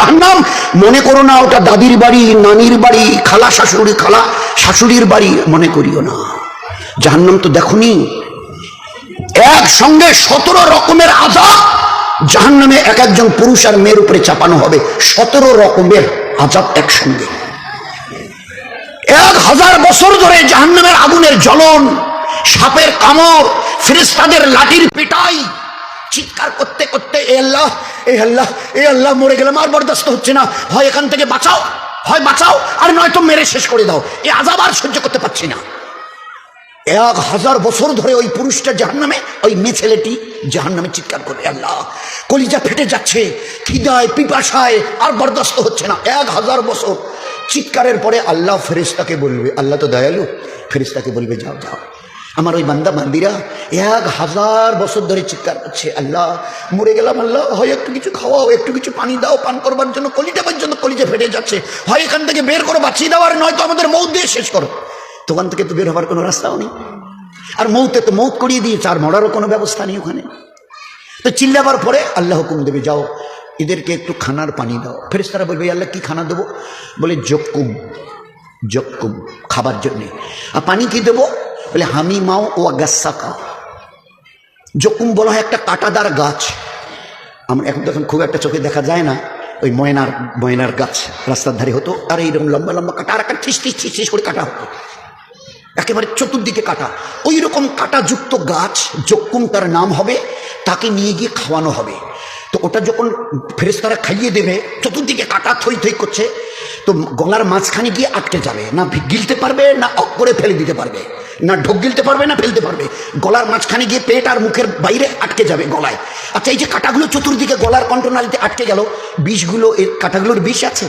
জাহান্নাম মনে করো না, ওটা দাদির বাড়ি, নানির বাড়ি, খালা শাশুড়ি, খালা শাশুড়ির বাড়ি, মনে করিও না। জাহান্নাম তো দেখনি। একসঙ্গে সতেরো রকমের আজাব জাহান্নামে এক একজন পুরুষ আর মেয়ের উপরে চাপানো হবে। সতেরো রকমের আজাব একসঙ্গে। এক হাজার বছর ধরে জাহান্নামের আগুনের জ্বলন, সাপের কামড় ফেরেস্তাদের লাঠির পিটাই চিৎকার করতে করতে, এ আল্লাহ এ আল্লাহ এ আল্লাহ, মরে গেলাম, আর বরদাস্ত হচ্ছে না। হয় এখান থেকে বাঁচাও, হয় বাঁচাও, আর নয়তো মেরে শেষ করে দাও। এ আজাব আর সহ্য করতে পারছি না। এক হাজার বছর ধরে ওই পুরুষটা জাহান নামে ওই মেয়ে ছেলেটি জাহান্নামে চিৎকার করে আল্লাহ, কলিজা ফেটে যাচ্ছে, খিদায়, পিপাসায়, আর বরদাস্ত হচ্ছে না। এক হাজার বছর চিৎকারের পরে আল্লাহ ফেরিস্তাকে বলবে, আল্লাহ তো দয়ালু ফেরিস্তাকে বলবে, যাও যাও। আমার ওই বান্দা বান্দিরা এক হাজার বছর ধরে চিৎকার করছে, আল্লাহ, মরে গেলাম, আল্লাহ, হয় একটু কিছু খাওয়াও, একটু কিছু পানি দাও, পান করবার জন্য কলিজা পর্যন্ত কলিজা ফেটে যাচ্ছে। হয় এখান থেকে বের করো, বাঁচিয়ে দাও, আর নয়তো আমাদের মৌ দিয়ে শেষ করো। দোকান থেকে তো বের হবার কোনো রাস্তাও নেই। আর মৌতে তো মৌত করিয়ে দিয়েছে, আর মরারও কোনো ব্যবস্থা নেই ওখানে। তো চিল্লাবার পরে আল্লাহ হুকুম দেবে, যাও, এদেরকে একটু খানার পানি দাও। ফেরেস্তারা বলবে, আল্লাহ, কি খানা দেবো? বলে জক্কুম জক্কুম খাবার জন্যে। আর পানি কি দেবো? বলে, হামি মাও ও গাছাকা জকুম বলা হয় একটা কাঁটাদার গাছ, আমরা এখন তখন খুব একটা চোখে দেখা যায় না, ওই ময়নার ময়নার গাছ রাস্তার ধারে হতো, আর এইরকম লম্বা লম্বা কাটা, আর একটা ছিস ছিস ছিস করে কাটা হতো। একেবারে চতুর্দিকে কাটা। ওই রকম কাটাযুক্ত গাছ জক্কুম তার নাম হবে, তাকে নিয়ে গিয়ে খাওয়ানো হবে। তো ওটা যখন ফেরেস্তারা খাইয়ে দেবে, চতুর্দিকে কাটা থই থই করছে, তো গলার মাঝখানে গিয়ে আটকে যাবে। না গিলতে পারবে, না অক করে ফেলে দিতে পারবে। না ঢোক গিলতে পারবে, না ফেলতে পারবে। গলার মাঝখানে গিয়ে পেট আর মুখের বাইরে আটকে যাবে গলায়। আচ্ছা এই যে কাটাগুলো চতুর্দিকে গলার কণ্ঠনালীতে আটকে গেল, বিষগুলো, এর কাটাগুলোর বিষ আছে?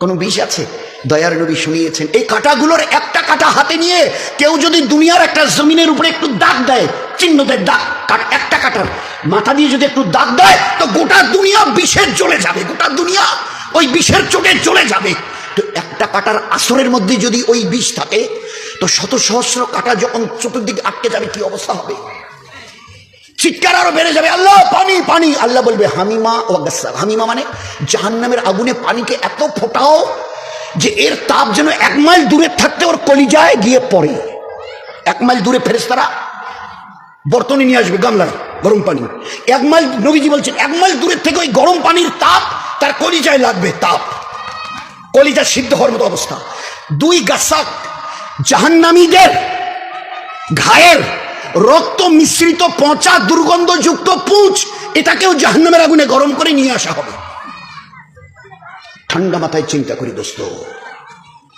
কোনো বিষ আছে? দয়ার নবী শুনিয়েছেন, এই কাঁটাগুলোর একটা কাঁটা হাতে নিয়ে কেউ যদি দুনিয়ার একটা জমিনের উপরে একটু দাগ দেয়, চিহ্ন দেয়, দাগ, কাট- একটা কাটার মাথা দিয়ে যদি একটু দাগ দেয়, তো গোটা দুনিয়া বিষের চলে যাবে, গোটা দুনিয়া ওই বিষের চোটে চলে যাবে। তো একটা কাটার আসরের মধ্যে যদি ওই বিষ থাকে, তো শত সহস্র কাটা যখন চতুর্দিকে আটকে যাবে, কি অবস্থা হবে? চিৎকার আরও বেড়ে যাবে। আল্লাহ, পানি পানি। আল্লাহ বলবে, হামিমা ও হামিমা মানে জাহান্নামের আগুনে পানিকে এত ফোটাও যে এর তাপ যেন এক মাইল দূরে থাকতে ওর কলিজায় গিয়ে পড়ে। এক মাইল দূরে ফেরেস্তারা বর্তনে নিয়ে আসবে গামলায় গরম পানি। এক মাইল, নবীজি বলছেন, এক মাইল দূরের থেকে ওই গরম পানির তাপ তার কলিজায় লাগবে, তাপ। কলিজা সিদ্ধ হওয়ার মতো অবস্থা। দুই গাছাক জাহান্নামীদের ঘায়ের রক্ত মিশ্রিত পচা দুর্গন্ধযুক্ত পুঁচ, এটাকেও জাহান্নামের আগুনে গরম করে নিয়ে আসা হবে। ঠান্ডা মাথায় চিন্তা করি দোস্ত।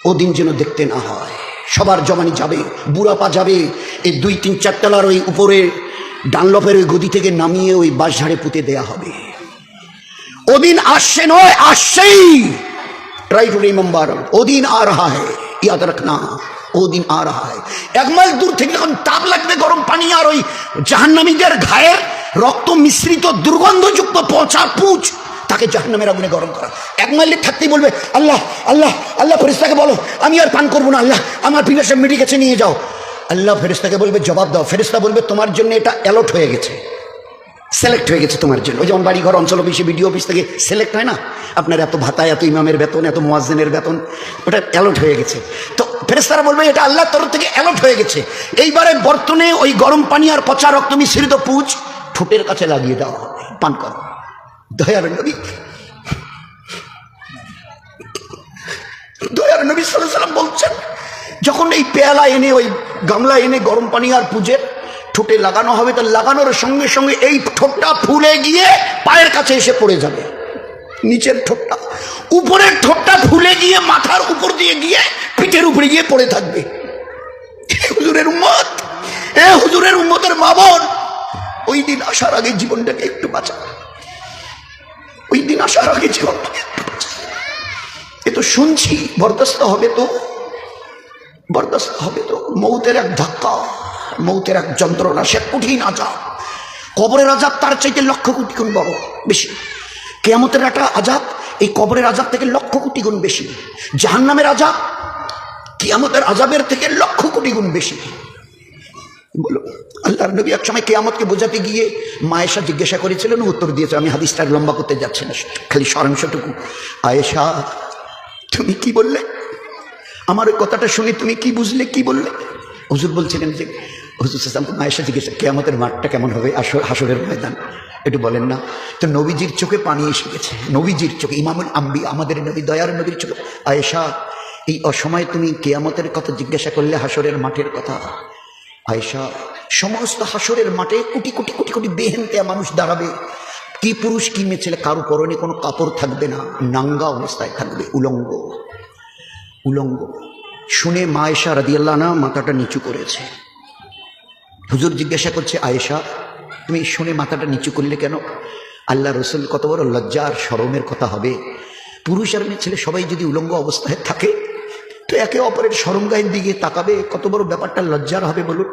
ওদিন যেন দেখতে না হয়। সবার জমানি যাবে বুড়াপা যাবে। এই দুই, তিন চারতলার ওই উপরে, ডানলপের ওই গদি থেকে নামিয়ে ওই বাঁশঝাড়ে পুঁতে দেয়া হবে। ওদিন আসছে নয়, আসছেই। ট্রাই টু রিমেম্বার, ওদিন আর হা হ্যাঁ ইয়াদ রাখনা। रखना ও দিন আর হয় এক মাইল দূর থেকে যখন তাপ লাগবে গরম পানি আর ওই জাহান্নামীদের ঘায়ের রক্ত মিশ্রিত দুর্গন্ধযুক্ত পচা পুঁচ তাকে জাহান্নামের আগুনে গরম করা এক মাইলে থাকতেই বলবে আল্লাহ আল্লাহ আল্লাহ ফেরিস্তাকে বলো আমি আর পান করবো না আল্লাহ আমার পিপাসা মিটি গেছে নিয়ে যাও আল্লাহ ফেরিস্তাকে বলবে জবাব দাও ফেরিস্তা বলবে তোমার জন্য এটা অ্যালট হয়ে গেছে সিলেক্ট হয়ে গেছে তোমার জন্য। যেমন বাড়িঘর, অঞ্চল অফিসে, বিডিও অফিস থেকে সিলেক্ট হয় না? আপনার এত ভাতা, এত ইমামের বেতন, এত মোয়াজ্জেনের বেতন, ওটা অ্যালট হয়ে গেছে। তো ফেরেস্তারা বলবে, এটা আল্লাহর তরফ থেকে অ্যালট হয়ে গেছে। এইবারে বর্তনে ওই গরম পানি আর পচা রক্ত মিশ্রিত পুঁজ ঠোঁটের কাছে লাগিয়ে হবে পান কর। দয়ার নবী। দয়ার নবী সাল্লাম বলছেন, যখন এই পেয়ালা এনে, ওই গামলা এনে গরম পানি আর পুজের ঠোঁটে লাগানো হবে, তো লাগানোর সঙ্গে সঙ্গে এই ঠোঁটটা ফুলে গিয়ে পায়ের কাছে এসে পড়ে যাবে। নিচের ঠোঁটটা, উপরের ঠোঁটটা ফুলে গিয়ে মাথার উপর দিয়ে গিয়ে পিঠের উপরে গিয়ে পড়ে থাকবে। হুজুরের উম্মত, এ হুজুরের উম্মতের মা বোন, ওই দিন আসার আগে জীবনটাকে একটু বাঁচা ওই দিন আসার আগে জীবনটাকে এ তো শুনছি, বরদাস্ত হবে তো, বরদাস্ত হবে তো, মৌতের এক ধাক্কা। মৌতের এক যন্ত্রণা, সে কঠিন আজাব। কবরের আজাব তার চাইতে লক্ষ কোটি গুণ বড়, বেশি। কেয়ামতের একটা আজাব, এই কবরের আজাব থেকে লক্ষ কোটি গুণ বেশি। জাহান্নামের আজাব, কেয়ামতের আজাবের থেকে লক্ষ কোটি গুণ বেশি। বলো, আল্লাহর নবী এক সময় কেয়ামতকে বোঝাতে গিয়ে মায়েশা জিজ্ঞাসা করেছিলেন, উত্তর দিয়েছে, আমি হাদিসটা লম্বা করতে যাচ্ছি না, খালি সারাংশটুকু। আয়েশা, তুমি কি বললে? আমার ওই কথাটা শুনে তুমি কি বুঝলে, কি বললে? হুজুর বলছিলেন যে হুজুর সাসাম মায়েশা জিজ্ঞাসা কেয়ামতের মাঠটা কেমন হবে? হাসরের ময়দান। একটু বলেন না। তো নবীজির চোখে পানি এসে গেছে। নবীজির চোখে, ইমামুল আম্বি, আমাদের নবী, দয়ার নবীর চোখে। আয়েশা, এই অসময়ে তুমি কেয়ামতের কথা জিজ্ঞাসা করলে হাসরের মাঠের কথা। আয়েশা, সমস্ত হাসরের মাঠে কোটি কোটি কোটি কোটি বেহেনতে মানুষ দাঁড়াবে। কি পুরুষ, কি মেয়ে ছেলে, কারও পরনে কোনো কাপড় থাকবে না। নাঙ্গা অবস্থায় থাকবে, উলঙ্গ। উলঙ্গ। শুনে মা আয়েশা রাদিয়াল্লাহ না মাথাটা নিচু করেছে। হুজুর জিজ্ঞাসা করছে, আয়েশা, তুমি শুনে মাথাটা নিচু করলে কেন? আল্লাহ রসুল কত বড় লজ্জা আর সরমের কথা হবে। পুরুষ আর মেয়ে ছেলে সবাই যদি উলঙ্গ অবস্থায় থাকে, তো একে অপরের সরঙ্গায়ের দিকে তাকাবে, কত বড় ব্যাপারটা লজ্জার হবে বলুন।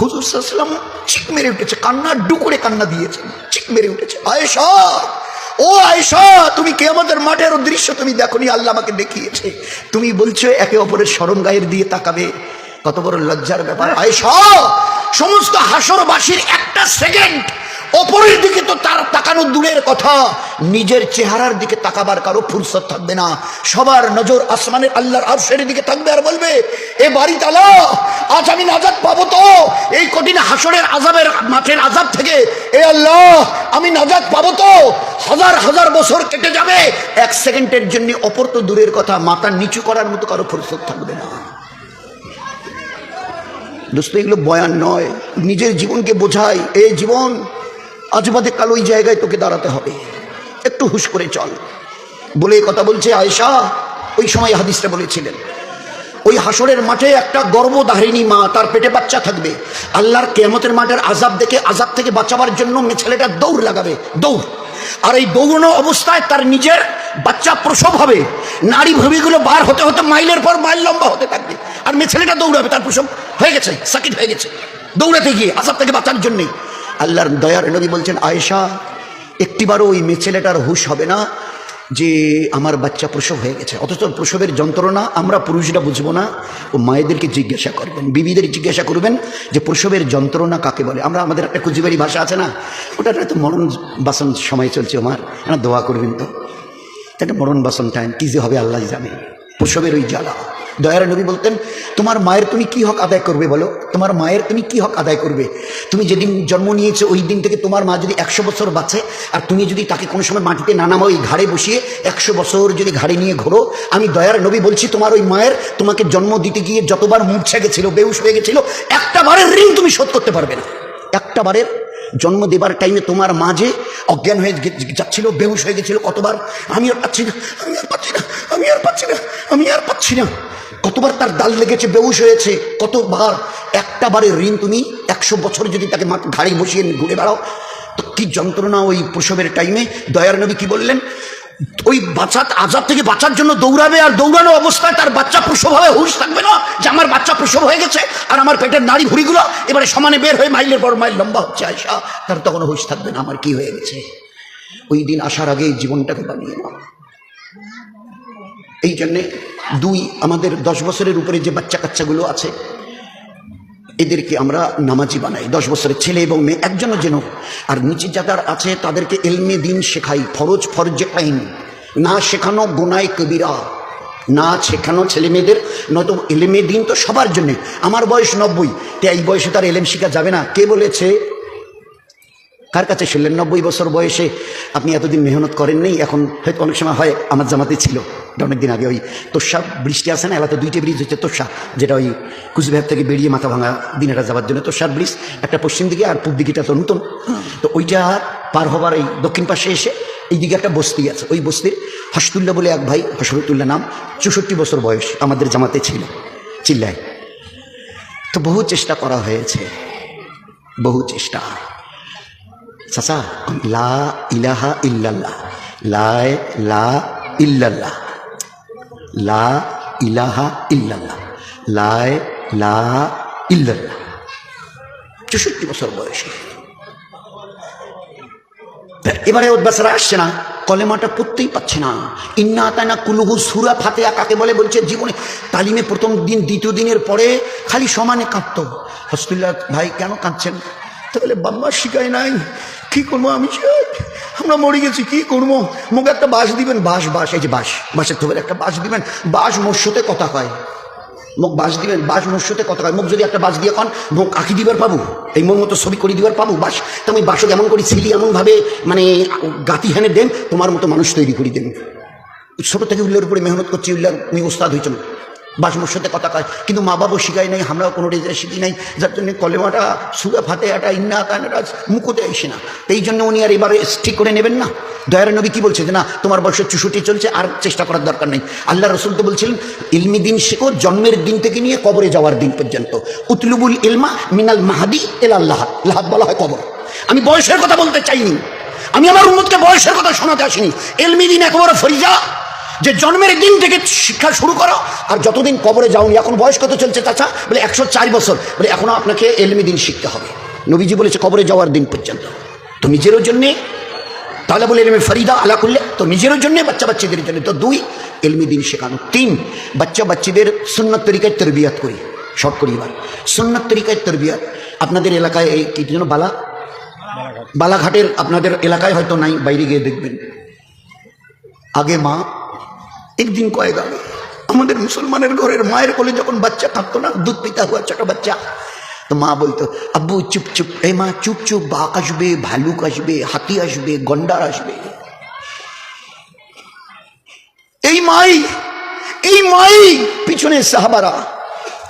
হুজুর সাল্লাম চিক মেরে উঠেছে কান্না ডুকুরে কান্না দিয়েছে, চিক মেরে উঠেছে। আয়েশা, ও আয়েশা, তুমি কে আমাদের মাঠের দৃশ্য তুমি দেখনি? আল্লাহ আমাকে দেখিয়েছে। তুমি বলছো একে অপরের সরঙ্গায়ের দিয়ে তাকাবে, কত বড় লজ্জার ব্যাপার। আয়েশা সমস্ত হাসরবাসীর একটা সেকেন্ড। অপরের দিকে তো তার তাকানো দূরের কথা। নিজের চেহারার দিকে তাকাবার কারও ফুরসত থাকবে না। সবার নজর আসমানের আল্লাহর আরশের দিকে থাকবে আর বলবে, এ বাড়ি তালা, আজ আমি নাজাদ পাবো তো। এই কঠিন হাসরের আজাবের মাঠের আজাব থেকে, এ আল্লাহ, আমি নাজাদ পাবো তো। হাজার হাজার বছর কেটে যাবে। এক সেকেন্ডের জন্য অপর তো দূরের কথা, মাথা নিচু করার মতো কারও ফুরসত থাকবে না। দোস্ত, এগুলো বয়ান নয়। নিজের জীবনকে বোঝাই। এই জীবন, আজ বাদে কাল ওই জায়গায় তোকে দাঁড়াতে হবে। একটু হুশ করে চল। বলে কথা বলছে আয়েশা। ওই সময় হাদিসটা বলেছিলেন। ওই হাসরের মাঠে একটা গর্ভধারিণী মা, তার পেটে বাচ্চা থাকবে। আল্লাহর কেয়ামতের মাঠের আজাব দেখে আজাব থেকে বাঁচাবার জন্য ছেলেটা দৌড় লাগাবে। দৌড়। আর এই দৌড়ানো অবস্থায় তার নিজের বাচ্চা প্রসব হবে। নারী ভবিগুলো বার হতে হতে মাইলের পর মাইল লম্বা হতে থাকবে। আর মেয়ে ছেলেটা দৌড়াবে তার প্রসব। হয়ে গেছে সাকিট হয়ে গেছে। দৌড়াতে গিয়ে আজাব থেকে বাঁচার জন্যে আল্লাহর দয়ার নবী বলছেন, আয়েশা, একটিবারও ওই মেয়ে ছেলেটার হুশ হবে না যে আমার বাচ্চা প্রসব হয়ে গেছে। অথচ প্রসবের যন্ত্রণা আমরা পুরুষরা বুঝব না। ও মায়েদেরকে জিজ্ঞাসা করবেন, বিবিদের জিজ্ঞাসা করবেন যে প্রসবের যন্ত্রণা কাকে বলে। আমরা আমাদের একটা কুচিবাড়ি ভাষা আছে না ওটা তো মরণ বাসন সময় চলছে আমার দোয়া করবেন তো। একটা মরণ বাসন টাইম কী যে হবে আল্লাহ জানে। প্রসবের ওই জ্বালা। দয়ার নবী বলতেন, তোমার মায়ের তুমি কি হক আদায় করবে বলো? তোমার মায়ের তুমি কি হক আদায় করবে? তুমি যেদিন জন্ম নিয়েছো, ওই দিন থেকে তোমার মা যদি একশো বছর বাঁচে, আর তুমি যদি তাকে কোনো সময় মাটিতে না নামো ওই ঘাড়ে বসিয়ে একশো বছর যদি ঘাড়ে নিয়ে ঘোরো, আমি দয়ার নবী বলছি, তোমার ওই মায়ের তোমাকে জন্ম দিতে গিয়ে যতবার মূর্ছা গেছিল বেউস হয়ে গেছিল, একটা বারের ঋণ তুমি শোধ করতে পারবে না। একটা বারের জন্ম দেবার টাইমে তোমার মাঝে অজ্ঞান হয়ে যাচ্ছিল, বেহুশ হয়ে গেছিল কতবার? আমি আর পাচ্ছি না, আমি আর পাচ্ছি না, আমি আর পাচ্ছি না, আমি আর পাচ্ছি না। কতবার তার দাল লেগেছে, বেহুশ হয়েছে, কতবার? একটা বারের ঋণ তুমি একশো বছর যদি তাকে ঘাড়ি বসিয়ে ঘুরে বেড়াও, তো কি যন্ত্রণা ওই প্রসবের টাইমে? দয়ার নবী কি বললেন? ওই বাচ্চা আজাদ থেকে বাঁচার জন্য দৌড়াবে আর দৌড়ানো অবস্থায় তার বাচ্চা প্রসব হবে, হুশ থাকবে না যে আমার বাচ্চা প্রসব হয়ে গেছে আর আমার পেটের নাড়ি ভুড়িগুলো এবারে সমানে বের হয়ে মাইলের পর মাইল লম্বা হচ্ছে আয়সা তার তখন হুশ থাকবে না, আমার কি হয়ে গেছে? ওই দিন আসার আগে জীবনটাকে বানিয়ে নাও। এই জন্যে দুই, আমাদের দশ বছরের উপরে যে বাচ্চা কাচ্চাগুলো আছে, এদেরকে আমরা নামাজি বানাই। দশ বছরের ছেলে এবং মেয়ে একজনও যেন আর নিচে যাদের আছে, তাদেরকে এলমে দিন শেখাই। ফরজ ফরজে আইন না শেখানো গোনায় কবিরা। না শেখানো ছেলে মেয়েদের, নয়তো এলেমে দিন তো সবার জন্যে। আমার বয়স নব্বই তো এই বয়সে তার এলেম শেখা যাবে না। কে বলেছে? কার কাছে শুনলেন? নব্বই বছর বয়সে আপনি এতদিন মেহনত করেন নেই এখন হয়তো অনেক সময় হয় আমার জামাতে ছিল। অনেকদিন আগে ওই তোষা বৃষ্টি আসে না এলাকা দুইটা ব্রিজ হচ্ছে তোষা, যেটা ওই কুচবিহার থেকে বেরিয়ে মাথা ভাঙা দিনেটা যাওয়ার জন্য তোষার ব্রিজ, একটা পশ্চিম দিকে আর পূব দিকেটা তো নতুন। তো ওইটা পার হবার এই দক্ষিণ পাশে এসে এইদিকে একটা বস্তি আছে। ওই বস্তির হসতুল্লাহ বলে এক ভাই হসরতুল্লাহ নাম, চৌষট্টি বছর বয়স, আমাদের জামাতে ছিল, চিল্লায়। তো বহু চেষ্টা করা হয়েছে, বহু চেষ্টা। চাচা, লা ইলাহা ইল্লাল্লাহ। লাই লা ইল্লাল্লাহ। লা ইলাহা ইল্লাল্লাহ। লাই লা ইল্লাল্লাহ। চৌষট্টি বছর বয়সে। এবারে ওর আসছে না, কলেমাটা পড়তেই পাচ্ছে না। ইন্না তানা কুলুহু সুরা ফাতেয়া কাকে বলে? বলছে, জীবনে তালিমে প্রথম দিন, দ্বিতীয় দিনের পরে খালি সমানে কাঁদত। হসপিটাল ভাই, কেন কাঁদছেন? তো বলে বাম্মা শিখায় নাই। কি করব আমি? আমরা মরে গেছি, কি করব? মুখে একটা বাঁশ দিবেন বাস বাস এই যে বাস বাসের থোপের একটা বাঁশ দিবেন মোর সাথে কথা কয়। মুখ বাস দিবেন বাস মোর কথা কত হয় মুখ যদি একটা বাস দিয়ে কন, মুখ আঁকি দিবার পাবো, এই মোর মতো ছবি করে দিবার পাবো বাস তুমি বাসক এমন করি ছিলি এমনভাবে মানে গাতি হেনে দেন, তোমার মতো মানুষ তৈরি করে দেন ছোটো থেকে উল্লের উপরে মেহনত করছি, উল্লার তুমি উস্তাদ হয়েছেন। বাস মোর সাথে কথা কয়। কিন্তু মা বাবু শিখাই নাই, আমরাও কোনো রেজা শিখি নাই। যার জন্য কলেমাটা সুগা ফাতে একটা ইন্না কানাটা মুখোতে আসে না। এই জন্য উনি আর এবারে ঠিক করে নেবেন না। দয়ার নবী কি বলছে যে না, তোমার বয়সের চুষট্টি চলছে, আর চেষ্টা করার দরকার নেই। আল্লাহ রসুল তো বলছিলেন, ইলমি দিন শেখো, জন্মের দিন থেকে নিয়ে কবরে যাওয়ার দিন পর্যন্ত। উতলুবুল ইলমা মিনাল মাহাদি এল আল্লাহ লাহাদ বলা হয় কবর। আমি বয়সের কথা বলতে চাইনি। আমি আমার উন্মতকে বয়সের কথা শোনাতে আসিনি। এলমি দিন একেবারে ফরিজা। যে জন্মের দিন থেকে শিক্ষা শুরু করো, আর যতদিন কবরে যাওনি, এখন বয়স কত চলছে চাচা? বলে একশো চার বছর। বলে এখনও আপনাকে এলমি দিন শিখতে হবে। নবীজি বলেছে, কবরে যাওয়ার দিন পর্যন্ত। তো নিজেরও জন্যে, তাহলে বলে এলমে ফরিদা আলা করলে তো নিজেরও জন্য, বাচ্চা বাচ্চাদের জন্য। তো দুই, এলমি দিন শেখানো। তিন, বাচ্চা বাচ্চাদের সুন্নত তরিকায় তরবিয়াত করি। শর্ট করি এবার। সুন্নত তরিকায় তরবিয়াত। আপনাদের এলাকায় এই কি যেন বালা? বালাঘাটের আপনাদের এলাকায় হয়তো নাই, বাইরে গিয়ে দেখবেন। আগে মা একদিন কয়েক আগে আমাদের মুসলমানের ঘরের মায়ের কোলে যখন বাচ্চা থাকতো না, দুধ পিতা হুয়া ছোট বাচ্চা, তো মা বলতো, আব্বু, চুপ চুপ এ মা, চুপ চুপ, বাঘ আসবে, ভালুক আসবে, হাতি আসবে, গন্ডার আসবে। এই মাই এই মাই, পিছনে সাহাবারা,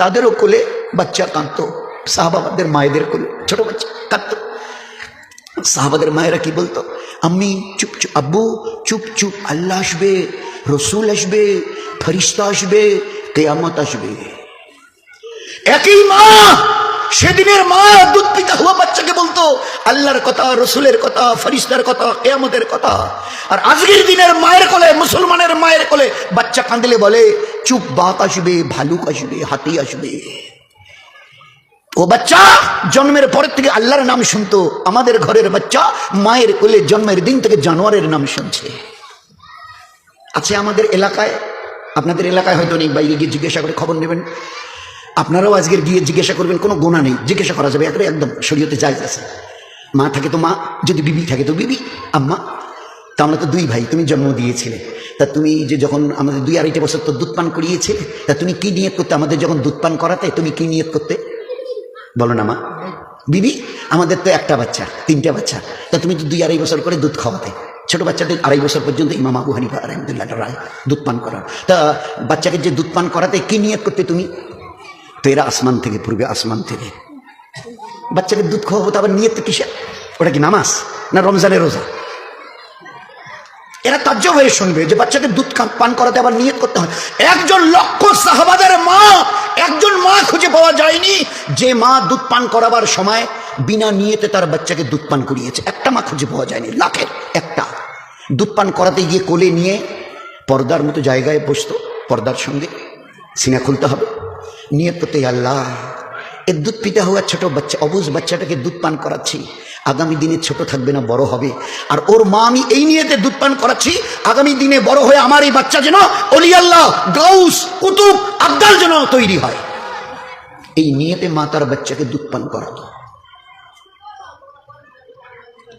তাদেরও কোলে বাচ্চা কাঁদতো, সাহাবাদের মায়েদের কোলে, ছোট বাচ্চা কাঁদতো। সাহাবাদের মায়েরা কি বলতো আমি চুপ চুপ, আব্বু, চুপ চুপ, আল্লাহ আসবে, রসুল আসবে ফরিস্তা আসবে, কেয়ামত আসবে। একই মা সেদিনের মা দুধ পিতা হওয়া বাচ্চাকে বলতো, আল্লাহর কথা, রসুলের কথা ফরিস্তার কথা, কেয়ামতের কথা। আর আজকের দিনের মায়ের কোলে, মুসলমানের মায়ের কোলে বাচ্চা কাঁদলে বলে, চুপ বাপ আসবে, ভালুক আসবে, হাতি আসবে। ও বাচ্চা, জন্মের পরের থেকে আল্লাহর নাম শুনতো, আমাদের ঘরের বাচ্চা মায়ের কোলে জন্মের দিন থেকে জানোয়ারের নাম শুনছে। আছে আমাদের এলাকায়, আপনাদের এলাকায় হয়তো নেই বাইরে গিয়ে জিজ্ঞাসা করে খবর নেবেন। আপনারাও আজকের গিয়ে জিজ্ঞাসা করবেন, কোনো গোনা নেই, জিজ্ঞাসা করা যাবে, একবারে একদম শরীয়তে যায় আছে। মা থাকে তো মা, যদি বিবি থাকে তো বিবি, আম্মা। তা আমরা তো দুই ভাই, তুমি জন্ম দিয়েছিলে। তা তুমি যে যখন আমাদের দুই আড়াইটে বছর তো দুধ পান করিয়েছিলে, তা তুমি কি নিয়ত করতে? আমাদের যখন দুধ পান করাতে, তুমি কি নিয়ত করতে? বলো না মা। বিবি, আমাদের তো একটা বাচ্চা, তিনটা বাচ্চা। তা তুমি তো দুই আড়াই বছর করে দুধ খাওয়াতে। ছোট বাচ্চাদের আড়াই বছর পর্যন্ত ইমাম আবু হানিফা রহমতুল্লাহ রায়, দুধ পান করার তা বাচ্চাকে যে দুধ পান করাতে, কি নিয়ত করতে তুমি? তো এরা আসমান থেকে, পূর্বে আসমান থেকে। বাচ্চাকে দুধ খাওয়াবো, তো আবার নিয়ত কিসে ওটা কি নামাজ না রমজানের রোজা? এরা তাজ্য হয়ে শুনবে যে বাচ্চাকে দুধ পান করাতে আবার নিয়ত করতে হয় একজন লক্ষ সাহাবাদের মা একজন মা খুঁজে পাওয়া যায়নি। যে মা দুধ পান করাবার সময় বিনা নিয়েতে তার বাচ্চাকে দুধ পান করিয়েছে। একটা মা খুঁজে পাওয়া যায়নি, লাখের একটা। দুধ পান করাতে গিয়ে কোলে নিয়ে পর্দার মতো জায়গায় বসতো, পর্দার সঙ্গে সিনা খুলতে হবে। নিয়ত করতে আল্লাহ, এর দুধ পিতা হওয়া ছোট বাচ্চা, অবুজ বাচ্চাটাকে দুধ পান করাচ্ছি। আগামী দিনে ছোট থাকবে না, বড় হবে। আর ওর মা, আমি এই নিয়েতে দুধ পান করাচ্ছি, আগামী দিনে বড় হয়ে আমার এই বাচ্চা যেন অলি আল্লাহ গাউস, কুতুব আবদাল যেন তৈরি হয়। এই নিয়েতে মা তার বাচ্চাকে দুধ পান করাতো।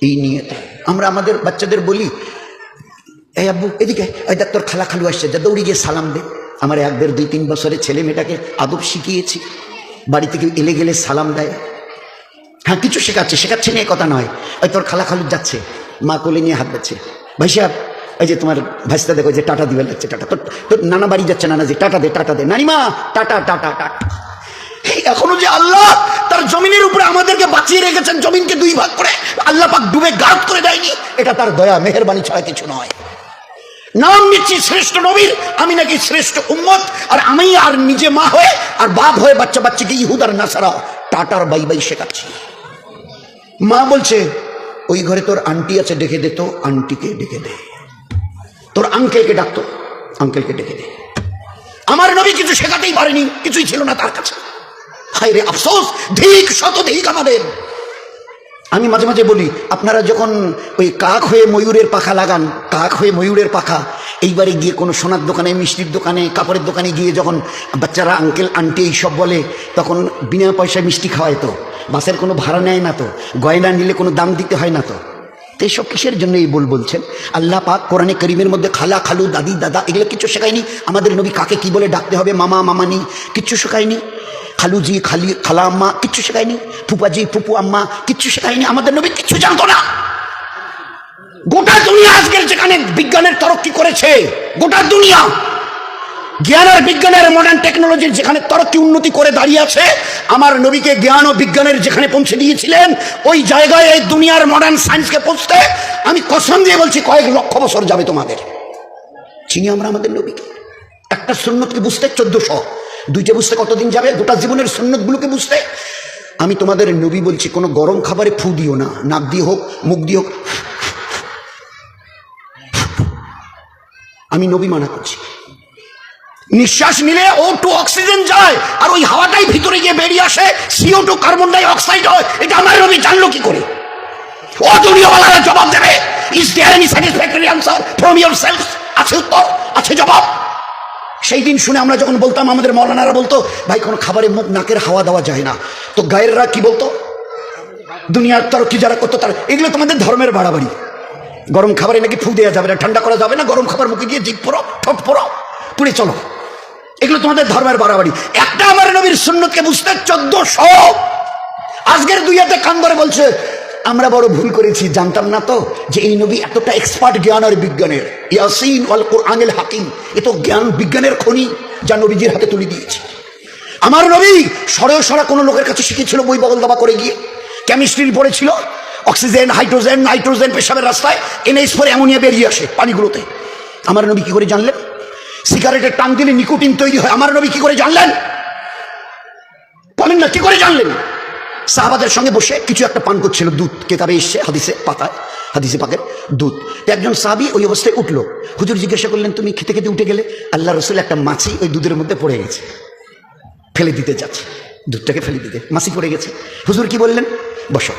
এই নিয়েতে। আমরা আমাদের বাচ্চাদের বলি, এই আব্বু, এদিকে, এই তোর খালা খালু আসছে, যা দৌড়ি গিয়ে সালাম দে। আমার এক দেড় দুই তিন বছরের ছেলে মেয়েটাকে আদব শিখিয়েছি। বাড়ি থেকে এলে গেলে সালাম দেয়। হ্যাঁ কিছু শেখাচ্ছে শেখাচ্ছে নিয়ে কথা নয়। ওই তোর খালা খালু যাচ্ছে, মা কোলে নিয়ে হাত দিচ্ছে। ভাই সাহেব, এই যে তোমার ভাইস্তা দেখো যে টাটা দিবে, লাগছে টাটা। তোর তোর নানা বাড়ি যাচ্ছে, নানা যে, টাটা দে টাটা দে। নানিমা, টাটা টাটা টাটা। এখনও যে আল্লাহ তার জমিনের উপরে আমাদেরকে বাঁচিয়ে রেখেছেন, জমিনকে দুই ভাগ করে, আল্লাহ পাক ডুবে গাঢ় করে দেয়নি, এটা তার দয়া, মেহেরবানি ছাড়া কিছু নয়। নাম নিচ্ছি শ্রেষ্ঠ নবীর, আমি নাকি শ্রেষ্ঠ উম্মত, আর আমি আর নিজে মা হয়ে, আর বাপ হয়ে বাচ্চা বাচ্চাকে ইহুদার নাসারা, টাটার বাই বাই শেখাচ্ছি। মা বলছে, ওই ঘরে তোর আন্টি আছে, ডেকে দে তো। আন্টিকে ডেকে দে। তোর আঙ্কেলকে ডাকতো আঙ্কেলকে ডেকে দে। আমার নবী কিছু শেখাতেই পারেনি, কিছুই ছিল না তার কাছে। হায় রে আফসোস, ধিক, শত ধিক আমাদের। আমি মাঝে মাঝে বলি, আপনারা যখন ওই কাক হয়ে ময়ূরের পাখা লাগান, কাক হয়ে ময়ূরের পাখা এইবারে গিয়ে কোনো সোনার দোকানে, মিষ্টির দোকানে, কাপড়ের দোকানে গিয়ে যখন বাচ্চারা আঙ্কেল আন্টি এইসব বলে, তখন বিনা পয়সায় মিষ্টি খাওয়ায় তো। বাসের কোনো ভাড়া নেয় না তো। গয়না নিলে কোনো দাম দিতে হয় না তো। তো এইসব কিসের জন্য এই বল বলছেন? আল্লাহ পাক কোরআনে করিমের মধ্যে খালা, খালু, দাদি, দাদা, এগুলো কিছু শেখায়নি। আমাদের নবী কাকে কি বলে ডাকতে হবে, মামা, মামানি, কিচ্ছু শেখায়নি। খালুজি, খালি, খালা, আম্মা, কিচ্ছু শেখায়নি। ফুপাজি ফুপু, আম্মা, কিচ্ছু শেখায়নি। আমাদের নবী কিচ্ছু জানতো না। গোটা দুনিয়া আজকের যেখানে বিজ্ঞানের তরক্কি করেছে? গোটা দুনিয়া। জ্ঞান আর বিজ্ঞানের মডার্ন টেকনোলজির যেখানে তরক্কি উন্নতি করে দাঁড়িয়ে আছে, আমার নবীকে জ্ঞান ও বিজ্ঞানের যেখানে পৌঁছে দিয়েছিলেন, ওই জায়গায় এই দুনিয়ার মডার্ন সায়েন্সকে পৌঁছতে আমি কসম দিয়ে বলছি, কয়েক লক্ষ বছর যাবে তোমাদের। চিনি আমরা আমাদের নবীকে? একটা সুন্নতকে বুঝতে চোদ্দশো। দুইটা বুঝতে কতদিন যাবে? গোটা জীবনের সুন্নতগুলোকে বুঝতে। আমি তোমাদের নবী বলছি, কোনো গরম খাবারে ফু দিও না, নাক দিয়ে হোক, মুখ দিয়ে হোক আমি নবী মানা করছি। নিঃশ্বাস নিলে ও টু অক্সিজেন যায়, আর ওই হাওয়াটাই ভিতরে গিয়ে বেরিয়ে আসে C O two carbon dioxide হয়, এটা আমার নবী জানলো কি করে? ও দুনিয়াওয়ালারা জবাব দেবে is there any satisfactory answer from yourself আছে উত্তর, আছে জবাব। সেই দিন শুনে আমরা যখন বলতাম, আমাদের মৌলানারা বলতো, ভাই, কোনো খাবারে মুখ, নাকের হাওয়া দেওয়া যায় না। তো গায়েররা কি বলতো? দুনিয়ার তরক্কি যারা করতো, তারা, এগুলো তোমাদের ধর্মের বাড়াবাড়ি। গরম খাবারে নাকি ফু দেওয়া যাবে না, ঠান্ডা করা যাবে না, গরম খাবার মুখে দিয়ে জিপ পড়ো ঠোঁট পড়ো পুড়ে চলো। এগুলো তোমাদের ধর্মের বাড়াবাড়ি। একটা আমার নবীর সুন্নতকে বুঝতে চোদ্দশো। আজকের দুই হাতে কান ধরে বলছে, আমরা বড় ভুল করেছি, জানতাম না তো যে এই নবী এতটা এক্সপার্ট জ্ঞান আর বিজ্ঞানের। ইয়াসিন অল কোরআনুল হাকিম। এ তো জ্ঞান বিজ্ঞানের খনি যা নবীজির হাতে তুলে দিয়েছে। আমার নবী সরে সরা কোনো লোকের কাছে শিখেছিল বই বগল দাবা করে গিয়ে। কেমিস্ট্রি পড়েছিল অক্সিজেন, হাইড্রোজেন, নাইট্রোজেন পেশাবের রাস্তায় এনএইচ পরে অ্যামোনিয়া বেরিয়ে আসে পানিগুলোতে। আমার নবী কি করে জানলেন? সিগারেটের টান দিলে নিকোটিন তৈরি হয়। আমার নবী কি করে জানলেন? বলেন না, কি করে জানলেন? সাহাবাদের সঙ্গে বসে কিছু একটা পান করছিল। দুধ, কেতাবে এসছে, হাদিসে, পাতায়, হাদিসে পাকের দুধ। একজন সাহাবি ওই অবস্থায় উঠল। হুজুর জিজ্ঞাসা করলেন, তুমি খেতে খেতে উঠে গেলে? আল্লাহ রসুল একটা মাছি ওই দুধের মধ্যে পড়ে গেছে। ফেলে দিতে যাচ্ছে। দুধটাকে ফেলে দিতে। মাছি পড়ে গেছে। হুজুর কি বললেন? বসো।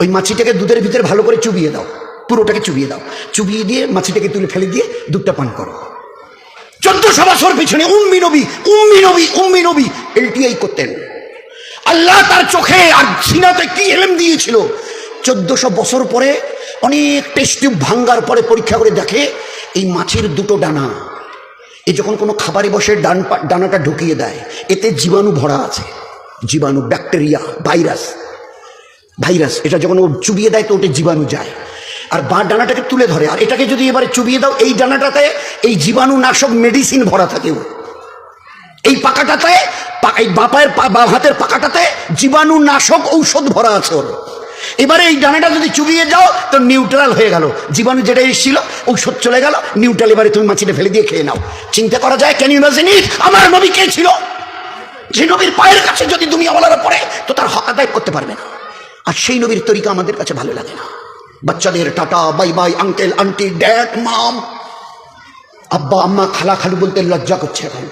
ওই মাছিটাকে দুধের ভিতরে ভালো করে চুবিয়ে দাও। পুরোটাকে চুবিয়ে দাও। চুবিয়ে দিয়ে মাছিটাকে তুলে ফেলে দিয়ে দুধটা পান করো। চোদ্দশো বছর পিছনে উম্মি নবী উম্মি নবী উম্মি নবী এলটিআই করতেন। আল্লাহ তার চোখে আর সিনাতে কি এলেম দিয়েছিল? চোদ্দশো বছর পরে অনেক টেস্টিউব ভাঙ্গার পরে পরীক্ষা করে দেখে এই মাছের দুটো ডানা। এ যখন কোনো খাবারে বসে ডান ডানাটা ঢুকিয়ে দেয়, এতে জীবাণু ভরা আছে। জীবাণু ব্যাকটেরিয়া, ভাইরাস। ভাইরাস, এটা যখন ও চুবিয়ে দেয় তো ওটা জীবাণু যায়। আর বাঁ ডানাটাকে তুলে ধরে, আর এটাকে যদি এবারে চুবিয়ে দাও, এই ডানাটাতে এই জীবাণু নাশক মেডিসিন ভরা থাকে এই পাকাটাতে এই বাপায়ের বা হাতের পাকাটাতে জীবাণু নাশক ঔষধ ভরা আছে ওর। এবারে এই ডানাটা যদি চুবিয়ে যাও তো নিউট্রাল হয়ে গেল। জীবাণু যেটা এসেছিল, ঔষধ চলে গেল নিউট্রাল এবারে তুমি মাছিটা ফেলে দিয়ে খেয়ে নাও। চিন্তা করা যায় ক্যান ইমাজিন আমার নবী কে ছিল? যে নবীর পায়ের কাছে যদি তুমি আমলারা পড়ে তো তার হক আদায় করতে পারবে না। আর সেই নবীর তরিকা আমাদের কাছে ভালো লাগে না। বাচ্চাদের tata, bye bye, uncle, aunty, dad, mum. আব্বা, আম্মা, খালা, খালু বলতে লজ্জা করছে এখন।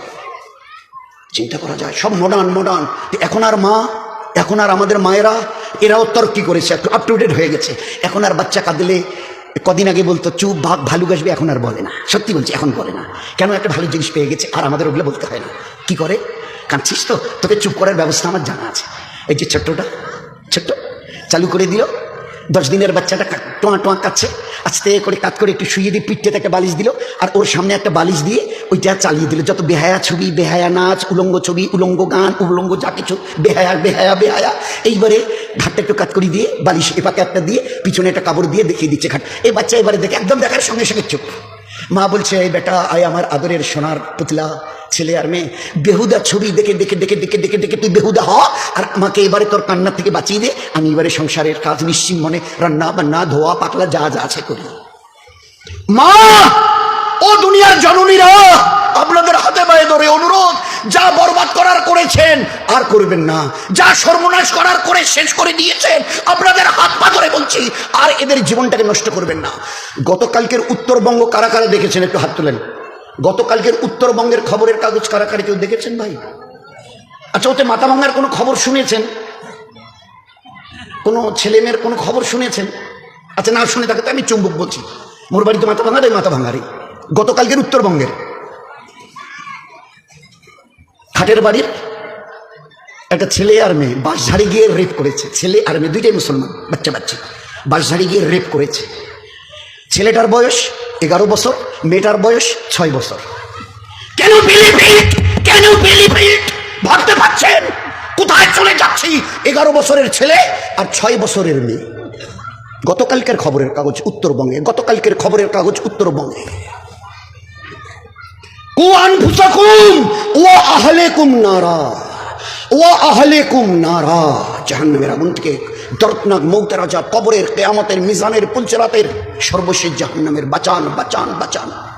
চিন্তা করা যায়, সব মডার্ন মডার্ন এখন আর মা, এখন আর আমাদের মায়েরা, এরাও তর্কি করেছে? আপ টু ডেট হয়ে গেছে। এখন আর বাচ্চা কাঁদলে কদিন আগে বলতো, চুপ, ভাগ, ভালু গাছবে এখন আর বলে না। সত্যি বলছি, এখন বলে না। কেন একটা ভালো জিনিস পেয়ে গেছে, আর আমাদের ওগুলো বলতে হয় না। কি করে? কাঁদছিস তো? তোকে চুপ করার ব্যবস্থা আমার জানা আছে। এই যে ছোট্টটা ছোট্ট চালু করে দিল। দশ দিনের বাচ্চাটা টোঁয়া টোয়া কাচ্ছে আস্তে করে কাত করে একটু শুয়ে দিয়ে পিঠটাতে একটা বালিশ দিল। আর ওর সামনে একটা বালিশ দিয়ে ওইটা চালিয়ে দিল। যত বেহায়া ছবি, বেহায়া নাচ, উলঙ্গ ছবি, উলঙ্গ গান, উলঙ্গ যা কিছু, বেহায়া বেহায়া বেহায়া। এইবারে ঘাটটা একটু কাত করে দিয়ে বালিশ এপাকে একটা দিয়ে পিছনে একটা কাপড় দিয়ে দেখিয়ে দিচ্ছে ঘাট। এই বাচ্চা এবারে দেখে একদম দেখার সঙ্গে সঙ্গে চুপ। মা বলছে, এই বেটা, আয় আমার আদরের সোনার পুতলা, ছেলে আর মেয়ে। বেহুদা ছবি দেখে দেখে দেখে দেখে দেখে দেখে তুই বেহুদা হ, আর আমাকে এবারে তোর কান্না থেকে বাঁচিয়ে দে। আমি এবারে সংসারের কাজ নিশ্চিম মনে রান্না, বান্না, ধোয়া পাকলা যা যা আছে করি। মা! ও দুনিয়ার জননীরা, আপনাদের হাতে পায়ে ধরে অনুরোধ যা বরবাদ করার করেছেন, আর করবেন না। যা সর্বনাশ করার করে শেষ করে দিয়েছেন, আপনাদের হাত পা ধরে বলছি, আর এদের জীবনটাকে নষ্ট করবেন না। গতকালকের উত্তরবঙ্গ কারা দেখেছেন? একটু হাত তোলেন। গতকালকের উত্তরবঙ্গের খবরের কাগজ কারা কেউ দেখেছেন ভাই? আচ্ছা ওতে মাথা ভাঙার কোনো খবর শুনেছেন? কোনো ছেলে মেয়ের কোনো খবর শুনেছেন? আচ্ছা না শুনে থাকে তো আমি চুম্বক বলছি। মোর বাড়িতে মাথা ভাঙারে মাথা ভাঙারে গতকালকের উত্তরবঙ্গের। খাটের বাড়ির একটা ছেলে আর মেয়ে বাঁশঝাড়ি গিয়ে রেপ করেছে। ছেলে আর মেয়ে, দুইটাই মুসলমান, বাচ্চা বাচ্চা। বাঁশঝাড়ি গিয়ে রেপ করেছে। ছেলেটার বয়স এগারো বছর, মেয়েটার বয়স ছয় বছর। কেন কেন ভাবতে পারছেন? কোথায় চলে যাচ্ছি? এগারো বছরের ছেলে আর ছয় বছরের মেয়ে। গতকালকের খবরের কাগজ উত্তরবঙ্গে, গতকালকের খবরের কাগজ উত্তরবঙ্গে। কুয়ান ফুসাকুম ও নারা ও নারা। রাজা কবরের, কেয়ামতের মিজানের পুলচরাতের সর্বশেষ জাহান্নামের বাঁচান বাঁচান বাঁচান।